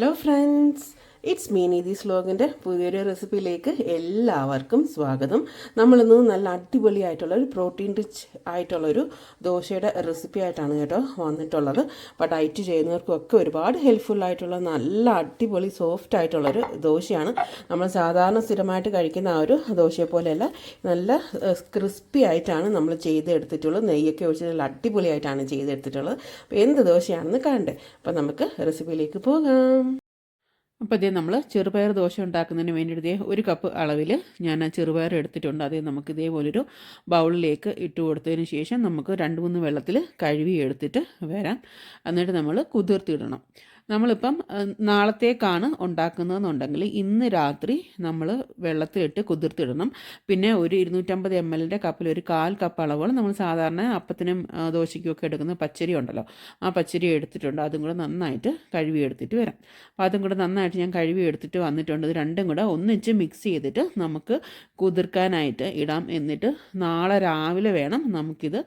Hello friends it's Meeni the സ്ലോഗിന്റെ പുതിയൊരു റെസിപ്പിയിലേക്ക് എല്ലാവർക്കും സ്വാഗതം. നമ്മളിന്ന് നല്ല അടിപൊളിയായിട്ടുള്ള ഒരു പ്രോട്ടീൻ റിച്ച് ആയിട്ടുള്ളൊരു ദോശയുടെ റെസിപ്പി ആയിട്ടാണ് കേട്ടോ വന്നിട്ടുള്ളത്. അപ്പോൾ ഡയറ്റ് ചെയ്യുന്നവർക്കൊക്കെ ഒരുപാട് ഹെൽപ്ഫുൾ ആയിട്ടുള്ള നല്ല അടിപൊളി സോഫ്റ്റ് ആയിട്ടുള്ളൊരു ദോശയാണ്. നമ്മൾ സാധാരണ സ്ഥിരമായിട്ട് കഴിക്കുന്ന ആ ഒരു ദോശയെ പോലെയല്ല നല്ല ക്രിസ്പി ആയിട്ടാണ് നമ്മൾ ചെയ്തെടുത്തിട്ടുള്ളത്. നെയ്യൊക്കെ ഒഴിച്ച് നല്ല അടിപൊളിയായിട്ടാണ് ചെയ്തെടുത്തിട്ടുള്ളത്. അപ്പോൾ എന്ത് ദോശയാണെന്ന് കാണണ്ടേ അപ്പോൾ നമുക്ക് റെസിപ്പിയിലേക്ക് പോകാം. അപ്പോൾ ഇതേ നമ്മൾ ചെറുപയർ ദോശ ഉണ്ടാക്കുന്നതിന് വേണ്ടിയിട്ട് ഇതേ ഒരു കപ്പ് അളവിൽ ഞാൻ ചെറുപയർ എടുത്തിട്ടുണ്ട്. അതേ നമുക്ക് ഇതേപോലൊരു ബൗളിലേക്ക് ഇട്ട് കൊടുത്തതിന് ശേഷം നമുക്ക് രണ്ട് മൂന്ന് വെള്ളത്തിൽ കഴുകി എടുത്തിട്ട് വരാം. എന്നിട്ട് നമ്മൾ കുതിർത്തിടണം. നമ്മളിപ്പം നാളത്തേക്കാണ് ഉണ്ടാക്കുന്നതെന്നുണ്ടെങ്കിൽ ഇന്ന് രാത്രി നമ്മൾ വെള്ളത്തിലിട്ട് കുതിർത്തിടണം. പിന്നെ ഒരു ഇരുന്നൂറ്റമ്പത് എം എല്ലിന്റെ കപ്പിൽ ഒരു കാൽ കപ്പ് അളവുകൾ നമ്മൾ സാധാരണ അപ്പത്തിനും ആ, ദോശയ്ക്കും ഒക്കെ എടുക്കുന്ന പച്ചരി ഉണ്ടല്ലോ ആ പച്ചരി എടുത്തിട്ടുണ്ട്. അതും കൂടെ നന്നായിട്ട് കഴുകി എടുത്തിട്ട് വരാം. അപ്പോൾ അതും കൂടെ നന്നായിട്ട് ഞാൻ കഴുകി എടുത്തിട്ട് വന്നിട്ടുണ്ട്. ഇത് രണ്ടും കൂടെ ഒന്നിച്ച് മിക്സ് ചെയ്തിട്ട് നമുക്ക് കുതിർക്കാനായിട്ട് ഇടാം. എന്നിട്ട് നാളെ രാവിലെ വേണം നമുക്കിത്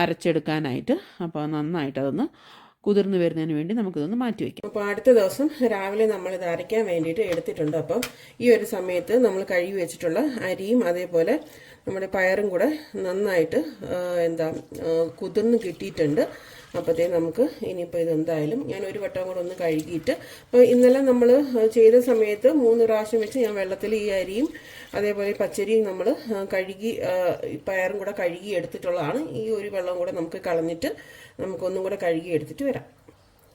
അരച്ചെടുക്കാനായിട്ട്. അപ്പോൾ നന്നായിട്ട് അതൊന്ന് കുതിർന്ന് വരുന്നതിന് വേണ്ടി നമുക്കിതൊന്ന് മാറ്റി വയ്ക്കാം. അപ്പോൾ അടുത്ത ദിവസം രാവിലെ നമ്മൾ ഇത് അരയ്ക്കാൻ വേണ്ടിയിട്ട് എടുത്തിട്ടുണ്ട്. അപ്പം ഈ ഒരു സമയത്ത് നമ്മൾ കഴുകി വെച്ചിട്ടുള്ള അരിയും അതേപോലെ നമ്മുടെ പയറും കൂടെ നന്നായിട്ട് എന്താ കുതിർന്ന് കിട്ടിയിട്ടുണ്ട്. അപ്പോഴത്തേ നമുക്ക് ഇനിയിപ്പോൾ ഇതെന്തായാലും ഞാൻ ഒരു വട്ടം കൂടെ ഒന്ന് കഴുകിയിട്ട് അപ്പോൾ ഇന്നലെ നമ്മൾ ചെയ്ത സമയത്ത് മൂന്ന് പ്രാവശ്യം വെച്ച് ഞാൻ വെള്ളത്തിൽ ഈ അരിയും അതേപോലെ പച്ചരിയും നമ്മൾ കഴുകി പയറും കൂടെ കഴുകി എടുത്തിട്ടുള്ളതാണ്. ഈ ഒരു വെള്ളം കൂടെ നമുക്ക് കളഞ്ഞിട്ട് നമുക്കൊന്നും കൂടെ കഴുകി എടുത്തിട്ട് വരാം.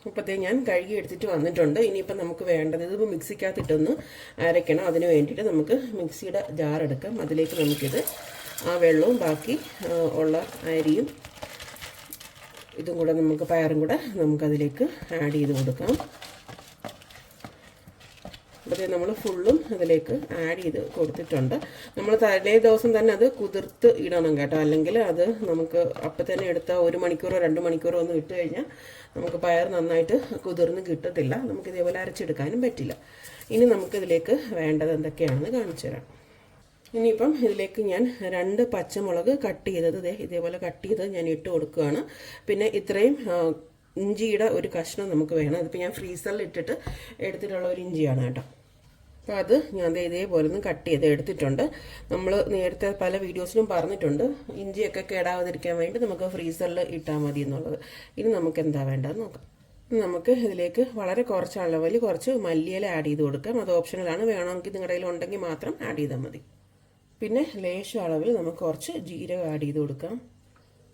ഇപ്പോഴത്തേ ഞാൻ കഴുകി എടുത്തിട്ട് വന്നിട്ടുണ്ട്. ഇനിയിപ്പോൾ നമുക്ക് വേണ്ടത് ഇതിപ്പോൾ മിക്സിക്കകത്തിട്ടൊന്ന് അരയ്ക്കണം. അതിന് വേണ്ടിയിട്ട് നമുക്ക് മിക്സിയുടെ ജാർ എടുക്കാം അതിലേക്ക് നമുക്കിത് ആ വെള്ളവും ബാക്കി ഉള്ള അരിയും ഇതും കൂടെ നമുക്ക് പയറും കൂടെ നമുക്കതിലേക്ക് ആഡ് ചെയ്ത് കൊടുക്കാം. അപ്പോൾ നമ്മൾ ഫുള്ളും അതിലേക്ക് ആഡ് ചെയ്ത് കൊടുത്തിട്ടുണ്ട്. നമ്മൾ തലേ ദിവസം തന്നെ അത് കുതിർത്ത് ഇടണം കേട്ടോ. അല്ലെങ്കിൽ അത് നമുക്ക് അപ്പം തന്നെ എടുത്ത ഒരു മണിക്കൂറോ രണ്ട് മണിക്കൂറോ ഒന്നും ഇട്ട് കഴിഞ്ഞാൽ നമുക്ക് പയർ നന്നായിട്ട് കുതിർന്ന് കിട്ടത്തില്ല. നമുക്ക് ഇതേപോലെ അരച്ചെടുക്കാനും പറ്റില്ല. ഇനി നമുക്കിതിലേക്ക് വേണ്ടത് എന്തൊക്കെയാണെന്ന് കാണിച്ചു തരാം. ഇനിയിപ്പം ഇതിലേക്ക് ഞാൻ രണ്ട് പച്ചമുളക് കട്ട് ചെയ്തത് ഇതേപോലെ കട്ട് ചെയ്തത് ഞാൻ ഇട്ട് കൊടുക്കുകയാണ്. പിന്നെ ഇത്രയും ഇഞ്ചിയുടെ ഒരു കഷ്ണം നമുക്ക് വേണം. അതിപ്പോൾ ഞാൻ ഫ്രീസറിൽ ഇട്ടിട്ട് എടുത്തിട്ടുള്ള ഒരു ഇഞ്ചിയാണ് കേട്ടോ. അപ്പോൾ അത് ഞാൻ ഇതേപോലെ ഒന്ന് കട്ട് ചെയ്ത് എടുത്തിട്ടുണ്ട്. നമ്മൾ നേരത്തെ പല വീഡിയോസിലും പറഞ്ഞിട്ടുണ്ട് ഇഞ്ചിയൊക്കെ കേടാവാതിരിക്കാൻ വേണ്ടി നമുക്ക് ഫ്രീസറിൽ ഇട്ടാൽ മതി എന്നുള്ളത്. ഇനി നമുക്ക് എന്താ വേണ്ടതെന്ന് നോക്കാം. നമുക്ക് ഇതിലേക്ക് വളരെ കുറച്ച് അളവിൽ കുറച്ച് മല്ലിയില ആഡ് ചെയ്ത് കൊടുക്കാം. അത് ഓപ്ഷണലാണ്. വേണമെങ്കിൽ നിങ്ങളുടെ കയ്യിൽ ഉണ്ടെങ്കിൽ മാത്രം ആഡ് ചെയ്താൽ മതി. പിന്നെ ലേശം അളവിൽ നമുക്ക് കുറച്ച് ജീരകം ആഡ് ചെയ്ത് കൊടുക്കാം.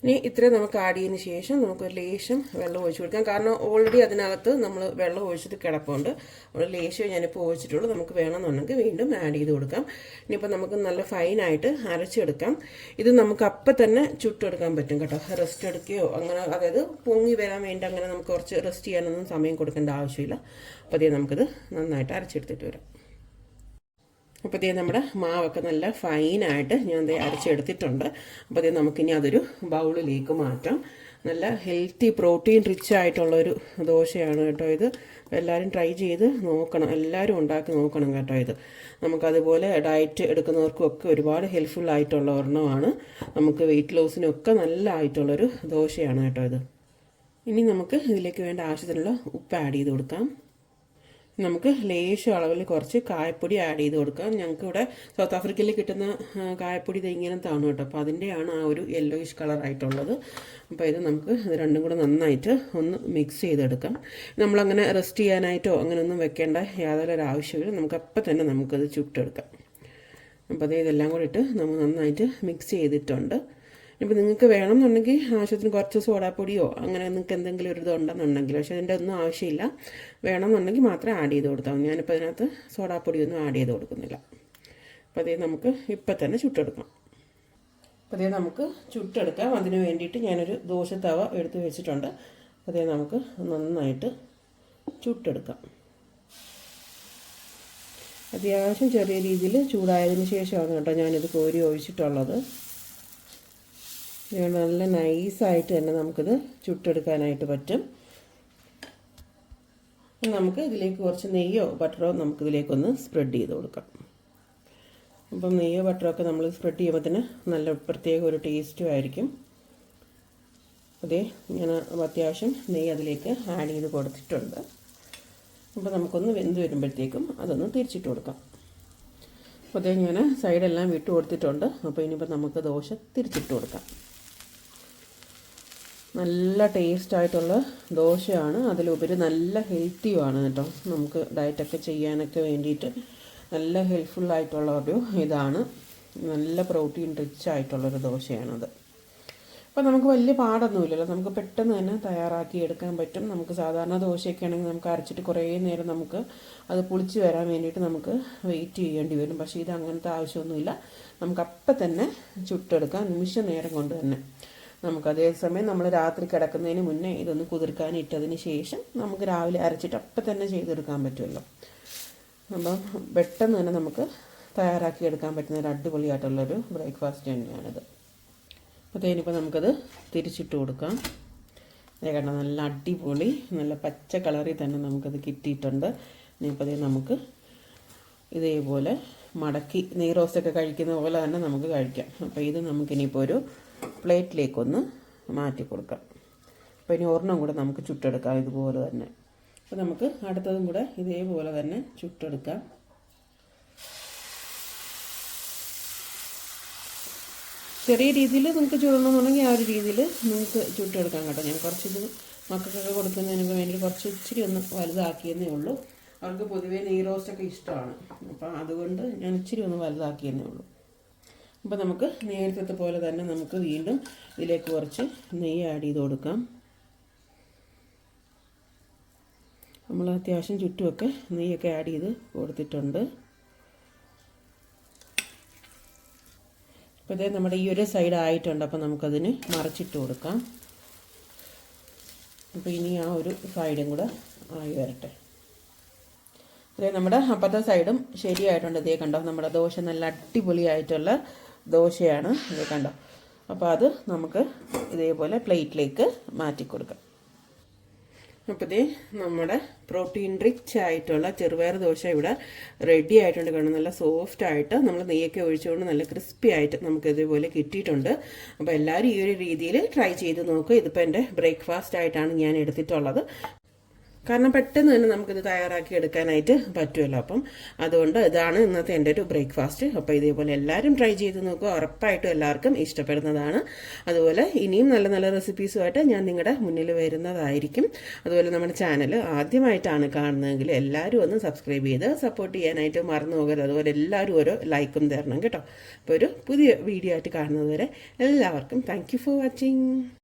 ഇനി ഇത്രയും നമുക്ക് ആഡ് ചെയ്തതിന് ശേഷം നമുക്ക് ഒരു ലേശം വെള്ളം ഒഴിച്ചു കൊടുക്കാം. കാരണം ഓൾറെഡി അതിനകത്ത് നമ്മൾ വെള്ളം ഒഴിച്ചിട്ട് കിടപ്പുണ്ട്. നമ്മൾ ലേശം ഞാനിപ്പോൾ ഒഴിച്ചിട്ടുള്ളൂ. നമുക്ക് വേണമെന്നുണ്ടെങ്കിൽ വീണ്ടും ആഡ് ചെയ്ത് കൊടുക്കാം. ഇനിയിപ്പോൾ നമുക്ക് നല്ല ഫൈനായിട്ട് അരച്ചെടുക്കാം. ഇത് നമുക്ക് അപ്പം തന്നെ ചുട്ടെടുക്കാൻ പറ്റും കേട്ടോ. റെസ്റ്റ് എടുക്കുകയോ അങ്ങനെ അതായത് പൊങ്ങി വരാൻ വേണ്ടി അങ്ങനെ നമുക്ക് കുറച്ച് റെസ്റ്റ് ചെയ്യാനൊന്നും സമയം കൊടുക്കേണ്ട ആവശ്യമില്ല. അപ്പോൾ അതേ നമുക്കിത് നന്നായിട്ട് അരച്ചെടുത്തിട്ട് വരാം. അപ്പോൾ ഇതേ നമ്മുടെ മാവൊക്കെ നല്ല ഫൈനായിട്ട് ഞാൻ ദേ അരച്ചെടുത്തിട്ടുണ്ട്. അപ്പോൾ ഇതേ നമുക്കിനി അതൊരു ബൗളിലേക്ക് മാറ്റാം. നല്ല ഹെൽത്തി പ്രോട്ടീൻ റിച്ച് ആയിട്ടുള്ളൊരു ദോശയാണ് കേട്ടോ ഇത്. എല്ലാവരും ട്രൈ ചെയ്ത് നോക്കണം. എല്ലാവരും ഉണ്ടാക്കി നോക്കണം കേട്ടോ ഇത്. നമുക്കതുപോലെ ഡയറ്റ് എടുക്കുന്നവർക്കും ഒക്കെ ഒരുപാട് ഹെൽപ്ഫുൾ ആയിട്ടുള്ള ഒരെണ്ണമാണ്. നമുക്ക് വെയിറ്റ് ലോസിനൊക്കെ നല്ല ആയിട്ടുള്ളൊരു ദോശയാണ് കേട്ടോ ഇത്. ഇനി നമുക്ക് ഇതിലേക്ക് വേണ്ട ആവശ്യത്തിനുള്ള ഉപ്പ് ആഡ് ചെയ്ത് കൊടുക്കാം. നമുക്ക് ലേശം അളവിൽ കുറച്ച് കായപ്പൊടി ആഡ് ചെയ്ത് കൊടുക്കാം. ഞങ്ങൾക്ക് ഇവിടെ സൗത്ത് ആഫ്രിക്കയിൽ കിട്ടുന്ന കായപ്പൊടി ഇത് ഇങ്ങനത്താണ് കേട്ടോ. അപ്പോൾ അതിന്റെയാണ് ആ ഒരു യെല്ലോയിഷ് കളറായിട്ടുള്ളത് അപ്പോൾ ഇത് നമുക്ക് ഇത് രണ്ടും കൂടെ നന്നായിട്ട് ഒന്ന് മിക്സ് ചെയ്തെടുക്കാം. നമ്മളങ്ങനെ റെസ്റ്റ് ചെയ്യാനായിട്ടോ അങ്ങനെയൊന്നും വെക്കേണ്ട യാതൊരു ആവശ്യമില്ല. നമുക്ക് അപ്പം തന്നെ നമുക്കത് ചുട്ടെടുക്കാം. അപ്പോൾ അതേ ഇതെല്ലാം കൂടി ഇട്ട് നമ്മൾ നന്നായിട്ട് മിക്സ് ചെയ്തിട്ടുണ്ട്. ഇപ്പോൾ നിങ്ങൾക്ക് വേണമെന്നുണ്ടെങ്കിൽ ആവശ്യത്തിന് കുറച്ച് സോഡാപ്പൊടിയോ അങ്ങനെ നിങ്ങൾക്ക് എന്തെങ്കിലും ഒരു ഇതുണ്ടെന്നുണ്ടെങ്കിൽ പക്ഷേ അതിന്റെ ഒന്നും ആവശ്യമില്ല. വേണമെന്നുണ്ടെങ്കിൽ മാത്രം ആഡ് ചെയ്ത് കൊടുത്താൽ മതി. ഞാനിപ്പോൾ അതിനകത്ത് സോഡാപ്പൊടിയൊന്നും ആഡ് ചെയ്ത് കൊടുക്കുന്നില്ല. അപ്പോൾ അതേ നമുക്ക് ഇപ്പം തന്നെ ചുട്ടെടുക്കാം. അപ്പോൾ അതേ നമുക്ക് ചുട്ടെടുക്കാം. അതിന് വേണ്ടിയിട്ട് ഞാനൊരു ദോശത്തവ എടുത്ത് വെച്ചിട്ടുണ്ട്. അതേ നമുക്ക് നന്നായിട്ട് ചുട്ടെടുക്കാം. അത്യാവശ്യം ചെറിയ രീതിയിൽ ചൂടായതിന് ശേഷമാണ് കേട്ടോ ഞാനിത് കോരി ഒഴിച്ചിട്ടുള്ളത്. നല്ല നൈസായിട്ട് തന്നെ നമുക്കിത് ചുട്ടെടുക്കാനായിട്ട് പറ്റും. നമുക്ക് ഇതിലേക്ക് കുറച്ച് നെയ്യോ ബട്ടറോ നമുക്കിതിലേക്കൊന്ന് സ്പ്രെഡ് ചെയ്ത് കൊടുക്കാം. അപ്പം നെയ്യോ ബട്ടറോ ഒക്കെ നമ്മൾ സ്പ്രെഡ് ചെയ്യുമ്പോൾ തന്നെ നല്ല പ്രത്യേക ഒരു ടേസ്റ്റും ആയിരിക്കും. അതേ ഞാൻ അത്യാവശ്യം നെയ്യ് അതിലേക്ക് ആഡ് ചെയ്ത് കൊടുത്തിട്ടുണ്ട്. അപ്പോൾ നമുക്കൊന്ന് വെന്ത് വരുമ്പോഴത്തേക്കും അതൊന്ന് തിരിച്ചിട്ട് കൊടുക്കാം. അപ്പോൾ അതേ ഞാൻ സൈഡെല്ലാം വിട്ട് കൊടുത്തിട്ടുണ്ട്. അപ്പോൾ ഇനിയിപ്പോൾ നമുക്ക് ദോശ തിരിച്ചിട്ട് കൊടുക്കാം. നല്ല ടേസ്റ്റ് ആയിട്ടുള്ള ദോശയാണ്. അതിലുപരി നല്ല ഹെൽത്തിയുമാണ് കേട്ടോ. നമുക്ക് ഡയറ്റൊക്കെ ചെയ്യാനൊക്കെ വേണ്ടിയിട്ട് നല്ല ഹെൽപ്ഫുള്ളായിട്ടുള്ള ഒരു ഇതാണ്. നല്ല പ്രോട്ടീൻ റിച്ച് ആയിട്ടുള്ളൊരു ദോശയാണത്. അപ്പോൾ നമുക്ക് വലിയ പാടൊന്നുമില്ലല്ലോ. നമുക്ക് പെട്ടെന്ന് തന്നെ തയ്യാറാക്കി എടുക്കാൻ പറ്റും. നമുക്ക് സാധാരണ ദോശയൊക്കെ ആണെങ്കിൽ നമുക്ക് അരച്ചിട്ട് കുറേ നേരം നമുക്ക് അത് പുളിച്ച് വരാൻ വേണ്ടിയിട്ട് നമുക്ക് വെയിറ്റ് ചെയ്യേണ്ടി വരും. പക്ഷേ ഇത് അങ്ങനത്തെ ആവശ്യമൊന്നുമില്ല. നമുക്ക് അപ്പം തന്നെ ചുട്ടെടുക്കാം. നിമിഷ നേരം കൊണ്ട് തന്നെ. നമുക്ക് അതേസമയം നമ്മൾ രാത്രി കിടക്കുന്നതിന് മുന്നേ ഇതൊന്ന് കുതിർക്കാൻ ഇട്ടതിന് ശേഷം നമുക്ക് രാവിലെ അരച്ചിട്ട് അപ്പം തന്നെ ചെയ്തെടുക്കാൻ പറ്റുമല്ലോ. അപ്പം പെട്ടെന്ന് തന്നെ നമുക്ക് തയ്യാറാക്കി എടുക്കാൻ പറ്റുന്ന ഒരു അടിപൊളിയായിട്ടുള്ളൊരു ബ്രേക്ക്ഫാസ്റ്റ് തന്നെയാണിത്. അപ്പോൾ ഇനിയിപ്പോൾ നമുക്കത് തിരിച്ചിട്ട് കൊടുക്കാം. കണ്ട നല്ല അടിപൊളി നല്ല പച്ച കളറിൽ തന്നെ നമുക്കത് കിട്ടിയിട്ടുണ്ട്. ഇനിയിപ്പോൾ അതേ നമുക്ക് ഇതേപോലെ മടക്കി നെയ്റോസ്റ്റൊക്കെ കഴിക്കുന്ന പോലെ തന്നെ നമുക്ക് കഴിക്കാം. അപ്പോൾ ഇത് നമുക്കിനിയിപ്പോൾ ഒരു പ്ലേറ്റിലേക്കൊന്ന് മാറ്റി കൊടുക്കാം. അപ്പോൾ ഇനി ഒരെണ്ണം കൂടെ നമുക്ക് ചുട്ടെടുക്കാം ഇതുപോലെ തന്നെ. അപ്പോൾ നമുക്ക് അടുത്തതും കൂടെ ഇതേപോലെ തന്നെ ചുട്ടെടുക്കാം. ചെറിയ രീതിയിൽ നിങ്ങൾക്ക് ചുടണമെന്നുണ്ടെങ്കിൽ ആ ഒരു രീതിയിൽ നിങ്ങൾക്ക് ചുട്ടെടുക്കാം കേട്ടോ. ഞാൻ കുറച്ചിത് മക്കൾക്കൊക്കെ കൊടുക്കുന്നതിനൊക്കെ വേണ്ടി കുറച്ച് ഇച്ചിരി ഒന്ന് വലുതാക്കിയെന്നേ ഉള്ളൂ. അവർക്ക് പൊതുവേ നെയ് റോസ്റ്റൊക്കെ ഇഷ്ടമാണ്. അപ്പം അതുകൊണ്ട് ഞാൻ ഇച്ചിരി ഒന്ന് വലുതാക്കിയെന്നേ ഉള്ളൂ. അപ്പോൾ നമുക്ക് നേരത്തെ പോലെ തന്നെ നമുക്ക് വീണ്ടും ഇതിലേക്ക് കുറച്ച് നെയ്യ് ആഡ് ചെയ്ത് കൊടുക്കാം. നമ്മൾ അത്യാവശ്യം ചുറ്റുമൊക്കെ നെയ്യൊക്കെ ആഡ് ചെയ്ത് കൊടുത്തിട്ടുണ്ട്. അപ്പോൾ ഇതേ നമ്മുടെ ഈ ഒരു സൈഡ് ആയിട്ടുണ്ട്. അപ്പോൾ നമുക്കതിന് മറിച്ചിട്ട് കൊടുക്കാം. അപ്പോൾ ഇനി ആ ഒരു സൈഡും കൂടെ ആയി വരട്ടെ. അതേ നമ്മുടെ അപ്പുറത്തെ സൈഡും ശരിയായിട്ടുണ്ട്. ഇതേ കണ്ടോ? നമ്മുടെ ദോശ നല്ല അടിപൊളിയായിട്ടുള്ള ദോശയാണ്. ഇത് കണ്ടോ? അപ്പോൾ അത് നമുക്ക് ഇതേപോലെ പ്ലേറ്റിലേക്ക് മാറ്റി കൊടുക്കാം അപ്പോൾ ഇതേ നമ്മുടെ പ്രോട്ടീൻ റിച്ച് ആയിട്ടുള്ള ചെറുപയർ ദോശ ഇവിടെ റെഡി ആയിട്ടുണ്ട് കാരണം നല്ല സോഫ്റ്റ് ആയിട്ട് നമ്മൾ നെയ്യൊക്കെ ഒഴിച്ചുകൊണ്ട് നല്ല ക്രിസ്പി ആയിട്ട് നമുക്ക് ഇതേപോലെ കിട്ടിയിട്ടുണ്ട്. അപ്പോൾ എല്ലാവരും ഈ ഒരു രീതിയിൽ ട്രൈ ചെയ്ത് നോക്കുക ഇതിപ്പോൾ എന്റെ ബ്രേക്ക്ഫാസ്റ്റ് ആയിട്ടാണ് ഞാൻ എടുത്തിട്ടുള്ളത്. കാരണം പെട്ടെന്ന് തന്നെ നമുക്കിത് തയ്യാറാക്കി എടുക്കാനായിട്ട് പറ്റുമല്ലോ. അപ്പം അതുകൊണ്ട് ഇതാണ് ഇന്നത്തെ എന്റെ ഒരു ബ്രേക്ക്ഫാസ്റ്റ്. അപ്പോൾ ഇതേപോലെ എല്ലാവരും ട്രൈ ചെയ്ത് നോക്കുക. ഉറപ്പായിട്ടും എല്ലാവർക്കും ഇഷ്ടപ്പെടുന്നതാണ്. അതുപോലെ ഇനിയും നല്ല നല്ല റെസിപ്പീസുമായിട്ട് ഞാൻ നിങ്ങളുടെ മുന്നിൽ വരുന്നതായിരിക്കും. അതുപോലെ നമ്മുടെ ചാനൽ ആദ്യമായിട്ടാണ് കാണുന്നതെങ്കിൽ എല്ലാവരും ഒന്ന് സബ്സ്ക്രൈബ് ചെയ്ത് സപ്പോർട്ട് ചെയ്യാനായിട്ട് മറന്നു പോകരുത്. അതുപോലെ എല്ലാവരും ഓരോ ലൈക്കും തരണം കേട്ടോ. അപ്പോൾ ഒരു പുതിയ വീഡിയോ ആയിട്ട് കാണുന്നതുവരെ എല്ലാവർക്കും താങ്ക് ഫോർ വാച്ചിങ്